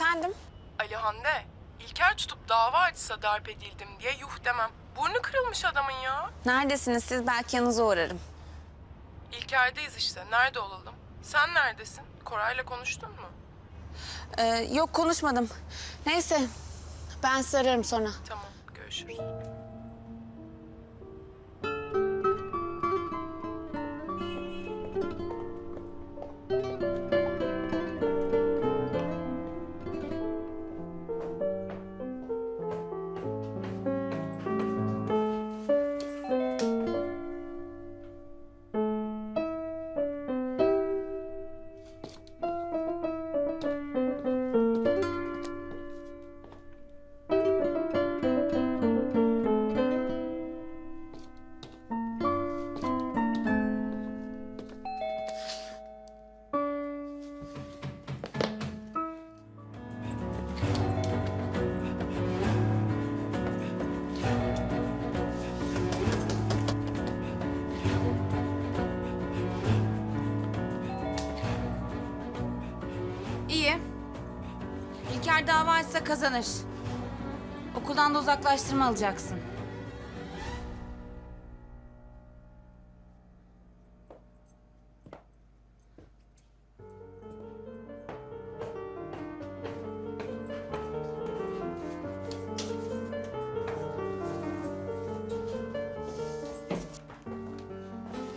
Efendim? Ali Hande, İlker tutup dava açsa darp edildim diye yuh demem. Burnu kırılmış adamın ya. Neredesiniz siz? Belki yanınıza uğrarım. İlker'deyiz işte. Nerede olalım? Sen neredesin? Koray'la konuştun mu? Ee, yok konuşmadım. Neyse. Ben sizi ararım sonra. Tamam, görüşürüz. İlker dava açsa kazanır. Okuldan da uzaklaştırma alacaksın.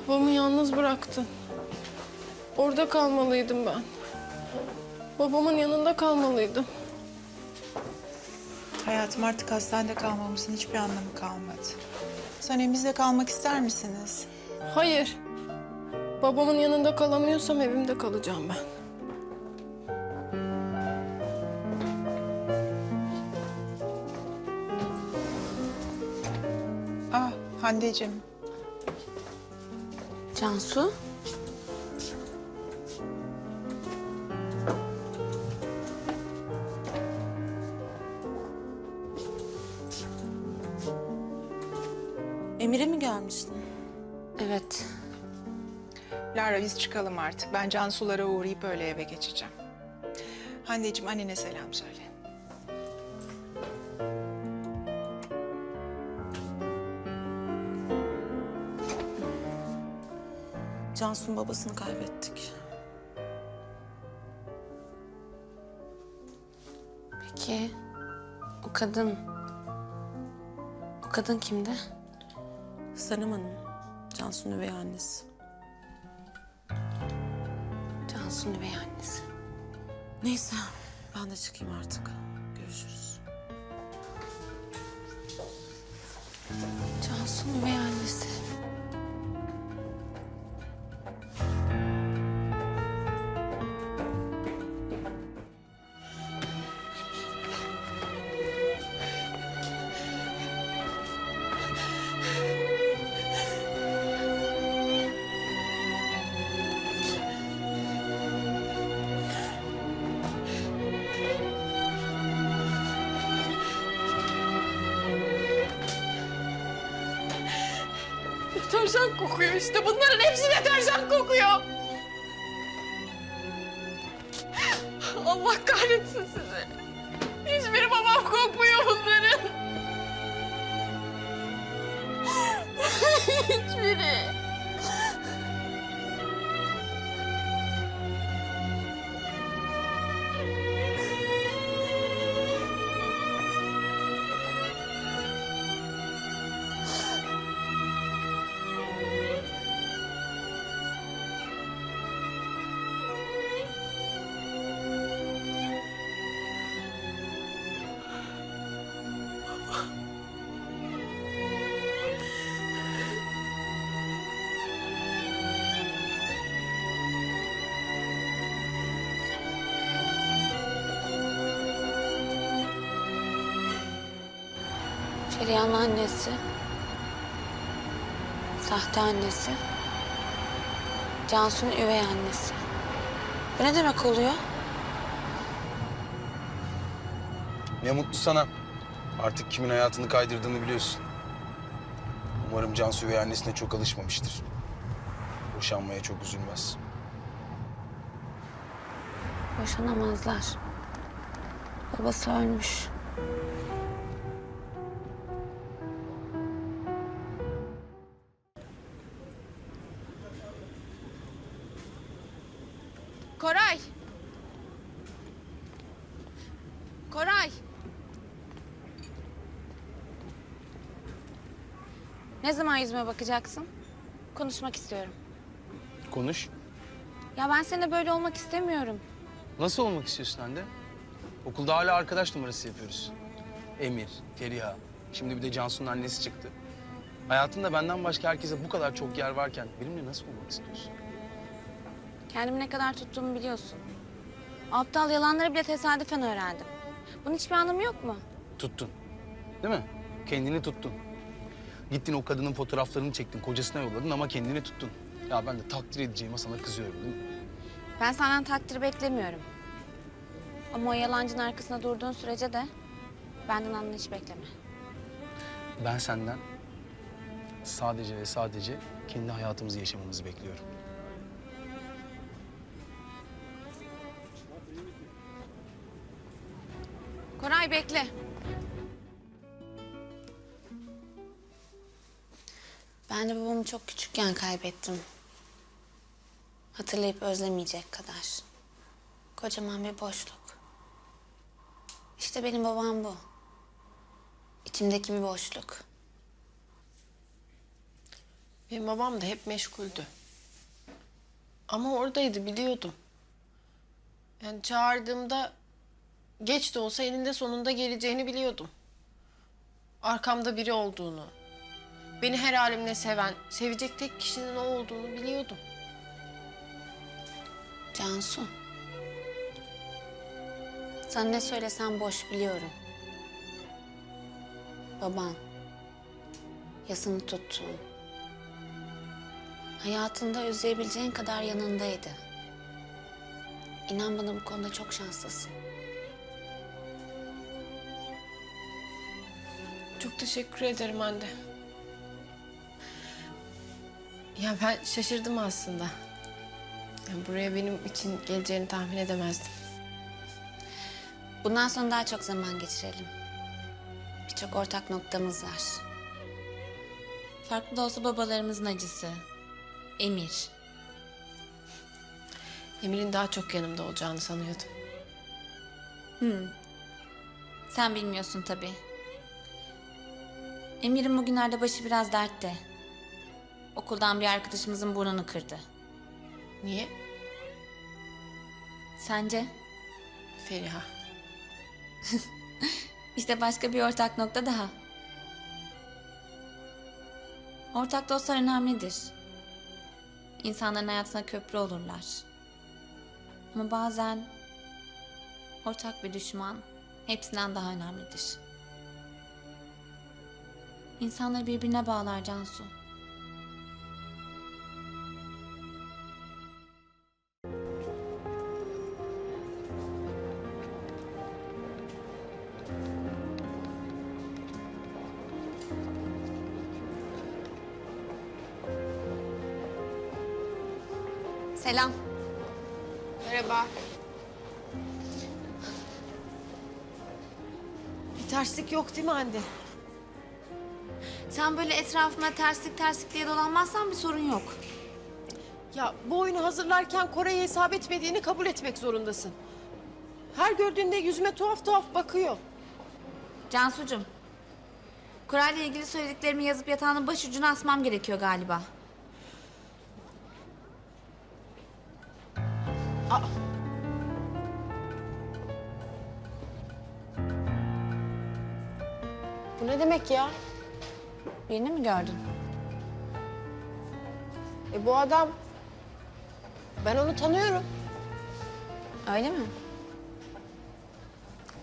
Babamı yalnız bıraktın. Orada kalmalıydım ben. Babamın yanında kalmalıydım. Hayatım artık hastanede kalmamızın hiçbir anlamı kalmadı. Sanemizde kalmak ister misiniz? Hayır. Babamın yanında kalamıyorsam evimde kalacağım ben. Ah Hande'cim. Cansu? Emir'e mi gelmiştin? Evet. Lara biz çıkalım artık. Ben Cansulara uğrayıp öyle eve geçeceğim. Hande'cim annene selam söyle. Cansu'nun babasını kaybettik. Peki o kadın... O kadın kimdi? Sanem Hanım, Cansu'nun üvey annesi. Cansu'nun üvey annesi. Neyse, ben de çıkayım artık. Görüşürüz. Cansu'nun üvey annesi. Deterjan kokuyor işte. Bunların hepsi deterjan kokuyor. Allah kahretsin sizi. Hiçbiri babam kokmuyor bunların. Hiçbiri. Feriha'nın annesi. Sahte annesi. Cansu'nun üvey annesi. Bu ne demek oluyor? Ne mutlu sana. Artık kimin hayatını kaydırdığını biliyorsun. Umarım Cansu ve annesine çok alışmamıştır. Boşanmaya çok üzülmez. Boşanamazlar. Babası ölmüş. Zaman yüzüme bakacaksın? Konuşmak istiyorum. Konuş. Ya ben seninle böyle olmak istemiyorum. Nasıl olmak istiyorsun Hande? Okulda hala arkadaş numarası yapıyoruz. Emir, Feriha, şimdi bir de Cansu'nun annesi çıktı. Hayatında benden başka herkese bu kadar çok yer varken benimle nasıl olmak istiyorsun? Kendimi ne kadar tuttuğumu biliyorsun. Aptal yalanları bile tesadüfen öğrendim. Bunun hiçbir anlamı yok mu? Tuttun. Değil mi? Kendini tuttun. Gittin o kadının fotoğraflarını çektin, kocasına yolladın ama kendini tuttun. Ya ben de takdir edeceğime sana kızıyorum değil mi? Ben senden takdir beklemiyorum. Ama o yalancının arkasında durduğun sürece de benden anlayış bekleme. Ben senden sadece ve sadece kendi hayatımızı yaşamamızı bekliyorum. Koray bekle. Babamı çok küçükken kaybettim. Hatırlayıp özlemeyecek kadar. Kocaman bir boşluk. İşte benim babam bu. İçimdeki bir boşluk. Benim babam da hep meşguldü. Ama oradaydı biliyordum. Yani çağırdığımda geç de olsa eninde sonunda geleceğini biliyordum. Arkamda biri olduğunu, beni her halimle seven, sevecek tek kişinin o olduğunu biliyordum. Cansu. Sana ne söylesem boş biliyorum. Baban. Yasını tuttuğun. Hayatında özleyebileceğin kadar yanındaydı. İnan bana bu konuda çok şanslısın. Çok teşekkür ederim anne. Ya ben şaşırdım aslında. Yani buraya benim için geleceğini tahmin edemezdim. Bundan sonra daha çok zaman geçirelim. Birçok ortak noktamız var. Farklı da olsa babalarımızın acısı. Emir. Emir'in daha çok yanımda olacağını sanıyordum. Sen bilmiyorsun tabii. Emir'in bugünlerde başı biraz dertte. Okuldan bir arkadaşımızın burnunu kırdı. Niye? Sence? Feriha. İşte başka bir ortak nokta daha. Ortak dostlar önemlidir. İnsanların hayatına köprü olurlar. Ama bazen ortak bir düşman hepsinden daha önemlidir. İnsanları birbirine bağlar Cansu. Selam. Merhaba. Bir terslik yok değil mi anne? Sen böyle etrafıma terslik terslik diye dolanmazsan bir sorun yok. Ya bu oyunu hazırlarken Kore'ye hesap etmediğini kabul etmek zorundasın. Her gördüğünde yüzüme tuhaf tuhaf bakıyor. Cansucuğum. Kurayla ilgili söylediklerimi yazıp yatağının başucuna asmam gerekiyor galiba. Bu ne demek ya? Birini mi gördün? E bu adam... Ben onu tanıyorum. Öyle mi?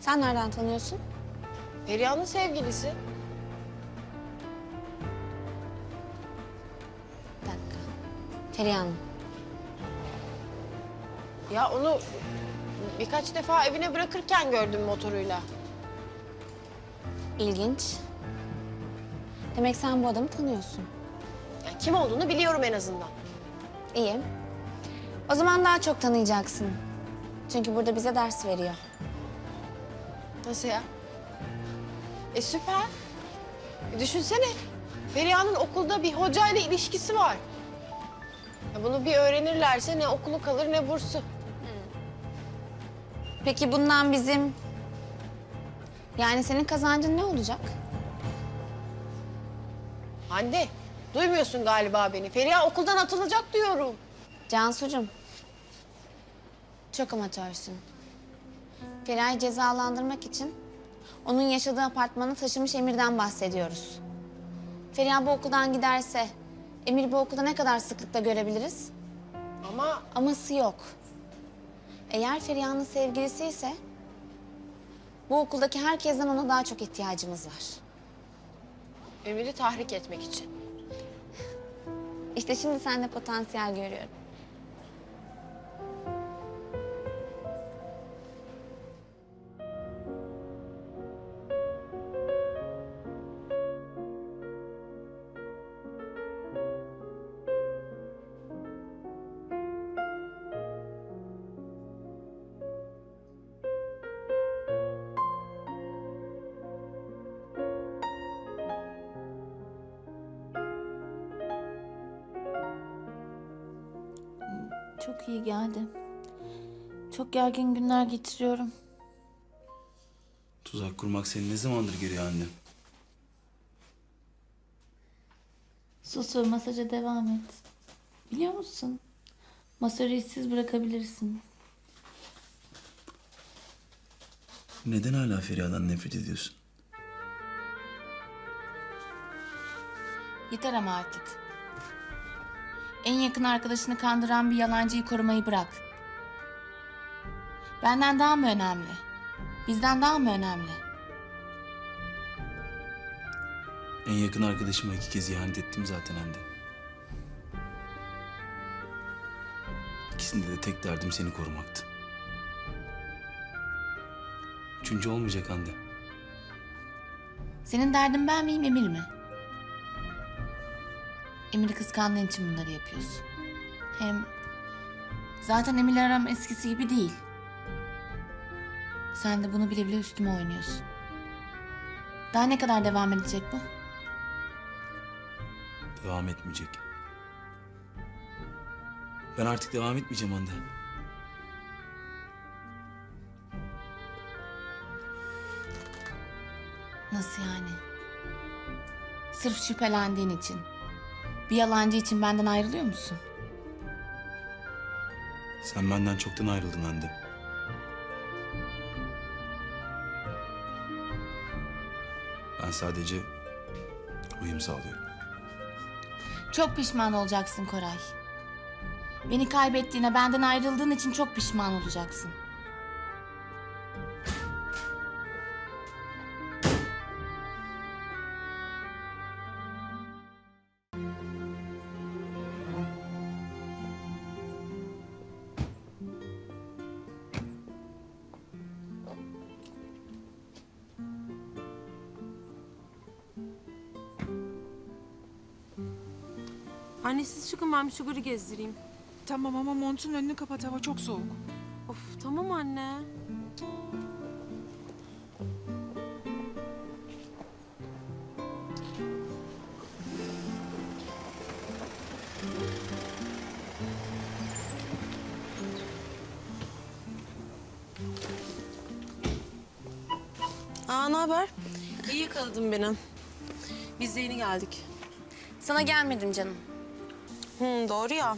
Sen nereden tanıyorsun? Feriha'nın sevgilisi. Bir dakika. Feriha Hanım. Ya onu birkaç defa evine bırakırken gördüm motoruyla. İlginç. Demek sen bu adamı tanıyorsun. Ya kim olduğunu biliyorum en azından. İyi. O zaman daha çok tanıyacaksın. Çünkü burada bize ders veriyor. Nasıl ya? E süper. E düşünsene. Feriha'nın okulda bir hocayla ilişkisi var. Ya bunu bir öğrenirlerse ne okulu kalır ne bursu. Peki bundan bizim... Yani senin kazancın ne olacak? Hande, duymuyorsun galiba beni. Feriha okuldan atılacak diyorum. Cansucuğum. Çok amatörsün. Feray'ı cezalandırmak için onun yaşadığı apartmanı taşımış Emir'den bahsediyoruz. Feriha bu okuldan giderse Emir bu okulda ne kadar sıklıkla görebiliriz? Ama Aması yok. Eğer Feriha'nın sevgilisi ise bu okuldaki herkesten ona daha çok ihtiyacımız var. Emir'i tahrik etmek için. İşte şimdi sende potansiyel görüyorum. Çok iyi geldi. Çok gergin günler geçiriyorum. Tuzak kurmak seni ne zamandır geriyor anne? Sus ve masaja devam et. Biliyor musun? Masajı işsiz bırakabilirsin. Neden hala Feriha'dan nefret ediyorsun? Yeter ama artık. En yakın arkadaşını kandıran bir yalancıyı korumayı bırak. Benden daha mı önemli? Bizden daha mı önemli? En yakın arkadaşıma iki kez ihanet ettim zaten Hande. İkisinde de tek derdim seni korumaktı. Üçüncü olmayacak Hande. Senin derdin ben miyim Emir mi? Emir'i kıskandığın için bunları yapıyorsun. Hem zaten Emir'le aram eskisi gibi değil. Sen de bunu bile bile üstüme oynuyorsun. Daha ne kadar devam edecek bu? Devam etmeyecek. Ben artık devam etmeyeceğim Hande. Nasıl yani? Sırf şüphelendiğin için. Bir yalancı için benden ayrılıyor musun? Sen benden çoktan ayrıldın Hande. Ben sadece uyum sağlıyorum. Çok pişman olacaksın Koray. Beni kaybettiğine, benden ayrıldığın için çok pişman olacaksın. Anne siz çıkın ben bir Sugar'ı gezdireyim. Tamam ama montun önünü kapat hava çok soğuk. Of tamam anne. Aa ne haber? İyi yakaladın beni. Biz de yeni geldik. Sana gelmedim canım. Hı, doğru ya.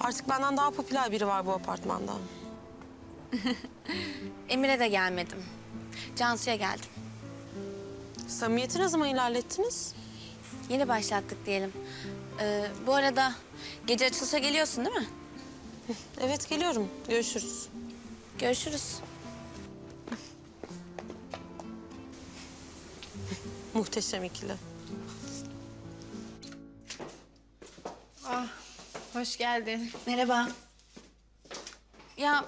Artık benden daha popüler biri var bu apartmanda. Emir'e de gelmedim. Cansu'ya geldim. Samimiyeti ne zaman ilerlettiniz? Yeni başlattık diyelim. Ee, bu arada gece açılışa geliyorsun değil mi? Evet geliyorum. Görüşürüz. Görüşürüz. Muhteşem ikili. Hoş geldin. Merhaba. Ya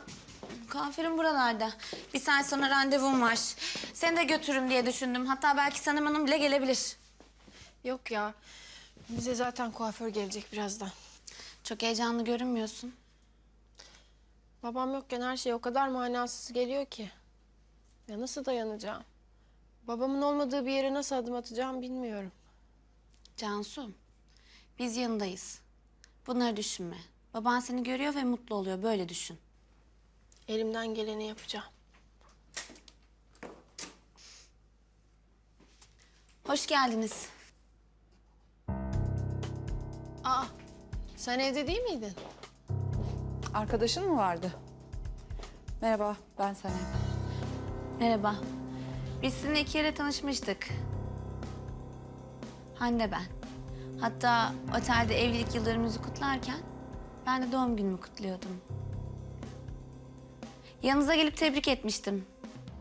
kuaförüm buralarda. Bir saat sonra randevum var. Seni de götürürüm diye düşündüm. Hatta belki Sanem Hanım bile gelebilir. Yok ya. Bize zaten kuaför gelecek birazdan. Çok heyecanlı görünmüyorsun. Babam yokken her şey o kadar manasız geliyor ki. Ya nasıl dayanacağım? Babamın olmadığı bir yere nasıl adım atacağım bilmiyorum. Cansu, biz yanındayız. Bunları düşünme. Baban seni görüyor ve mutlu oluyor. Böyle düşün. Elimden geleni yapacağım. Hoş geldiniz. Aa, sen evde değil miydin? Arkadaşın mı vardı? Merhaba, ben Sanem. Merhaba. Biz sizinle iki yere tanışmıştık. Hande ben. Hatta otelde evlilik yıllarımızı kutlarken ben de doğum günümü kutluyordum. Yanınıza gelip tebrik etmiştim.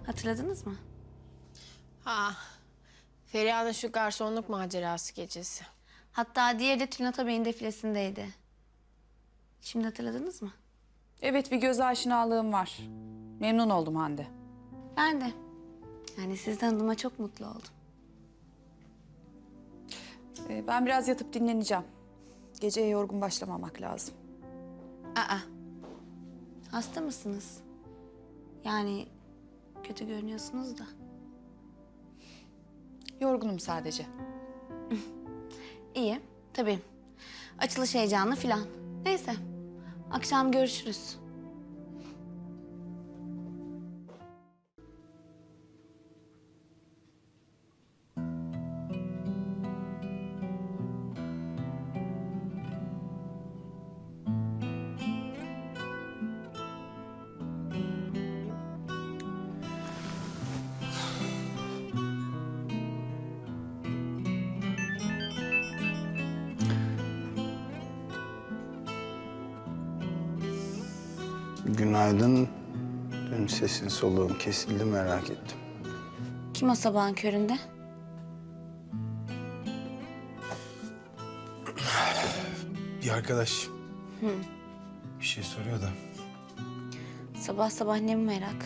Hatırladınız mı? Ha, Feriha'nın şu garsonluk macerası gecesi. Hatta diğeri de Tülin Atabey'in defilesindeydi. Şimdi hatırladınız mı? Evet, bir göz aşinalığım var. Memnun oldum Hande. Ben de. Yani sizden adıma çok mutlu oldum. Ee, ben biraz yatıp dinleneceğim. Geceye yorgun başlamamak lazım. Aa. Hasta mısınız? Yani kötü görünüyorsunuz da. Yorgunum sadece. İyi, tabii. Açılış heyecanı filan. Neyse, akşam görüşürüz. Günaydın. Dün sesin soluğun kesildi merak ettim. Kim o sabahın köründe? Bir arkadaş. Bir şey soruyor da. Sabah sabah ne mi merak?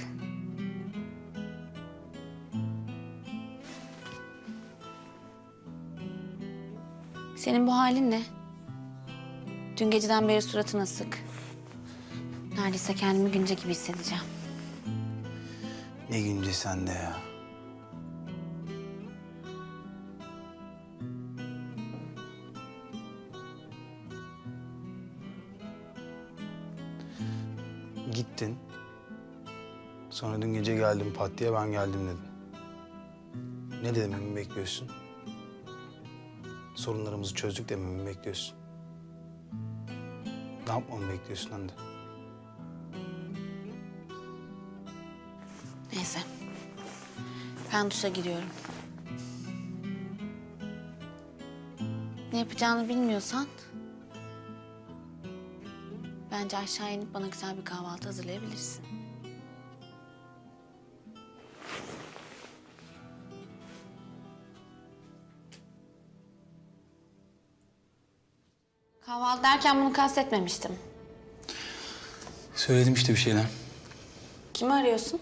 Senin bu halin ne? Dün geceden beri suratın asık. Neredeyse kendimi günce gibi hissedeceğim. Ne günce sende ya. Gittin. Sonra dün gece geldim pat diye ben geldim dedin. Ne dememi bekliyorsun? Sorunlarımızı çözdük dememi bekliyorsun. Ne yapmamı bekliyorsun Hande? Ben duşa giriyorum. Ne yapacağını bilmiyorsan... Bence aşağı inip bana güzel bir kahvaltı hazırlayabilirsin. Kahvaltı derken bunu kastetmemiştim. Söyledim işte bir şeyler. Kimi arıyorsun?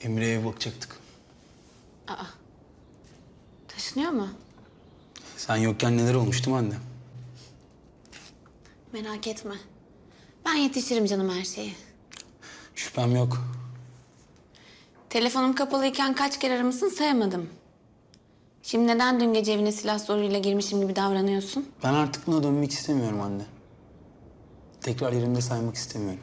Emre'ye bakacaktık. Aa. Taşınıyor mu? Sen yokken neler olmuştu mu anne? Merak etme. Ben yetişirim canım her şeye. Şüphem yok. Telefonum kapalıyken kaç kere aramışsın sayamadım. Şimdi neden dün gece evine silah zoruyla girmişim gibi davranıyorsun? Ben artık buna dönmek istemiyorum anne. Tekrar yerimde saymak istemiyorum.